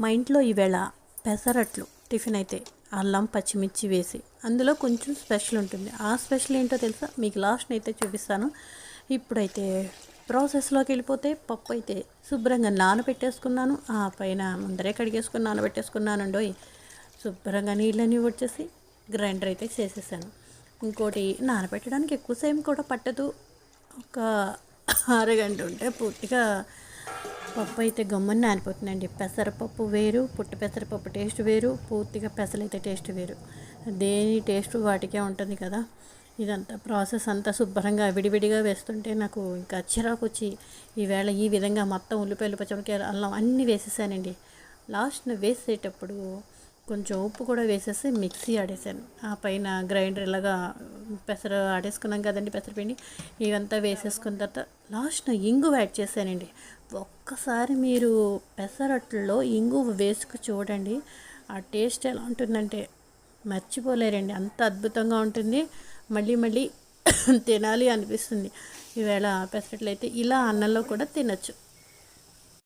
మా ఇంట్లో ఈవేళ పెసరట్లు టిఫిన్ అయితే అల్లం పచ్చిమిర్చి వేసి అందులో కొంచెం స్పెషల్ ఉంటుంది. ఆ స్పెషల్ ఏంటో తెలుసా? మీకు లాస్ట్ అయితే చూపిస్తాను. ఇప్పుడైతే ప్రాసెస్లోకి వెళ్ళిపోతే పప్పు అయితే శుభ్రంగా నానబెట్టేసుకున్నాను. ఆ పైన ముందరే కడిగేసుకుని నానబెట్టేసుకున్నానండోయ్ శుభ్రంగా నీళ్ళని వచ్చేసి గ్రైండర్ అయితే చేసేసాను. ఇంకోటి నానబెట్టడానికి ఎక్కువ సేపు కూడా పట్టదు. ఒక అరగంట ఉంటే పూర్తిగా పప్పు అయితే గమ్మున నానిపోతుందండి. పెసరపప్పు వేరు పుట్టు పెసరపప్పు టేస్ట్ వేరు పూర్తిగా పెసలైతే టేస్ట్ వేరు. దేని టేస్ట్ వాటికే ఉంటుంది కదా. ఇదంతా ప్రాసెస్ అంతా శుభ్రంగా విడివిడిగా వేస్తుంటే నాకు ఇంకా చిరాకు వచ్చి ఈవేళ ఈ విధంగా మొత్తం ఉల్లిపాయలు పచ్చిమిరపకాయలు అల్లం అన్నీ వేసేసానండి. లాస్ట్న వేసేటప్పుడు కొంచెం ఉప్పు కూడా వేసేసి మిక్సీ ఆడేసాను. ఆ పైన గ్రైండర్ ఇలాగా పెసర ఆడేసుకున్నాం కదండి పెసరపిండి ఇవంతా వేసేసుకున్న తర్వాత లాస్ట్న ఇంగు యాడ్ చేశానండి. ఒక్కసారి మీరు పెసరట్లలో ఇంగు వేసుకు చూడండి. ఆ టేస్ట్ ఎలా ఉంటుందంటే మర్చిపోలేరండి. అంత అద్భుతంగా ఉంటుంది. మళ్ళీ మళ్ళీ తినాలి అనిపిస్తుంది. ఈవేళ పెసరట్లు అయితే ఇలా అన్నంలో కూడా తినచ్చు.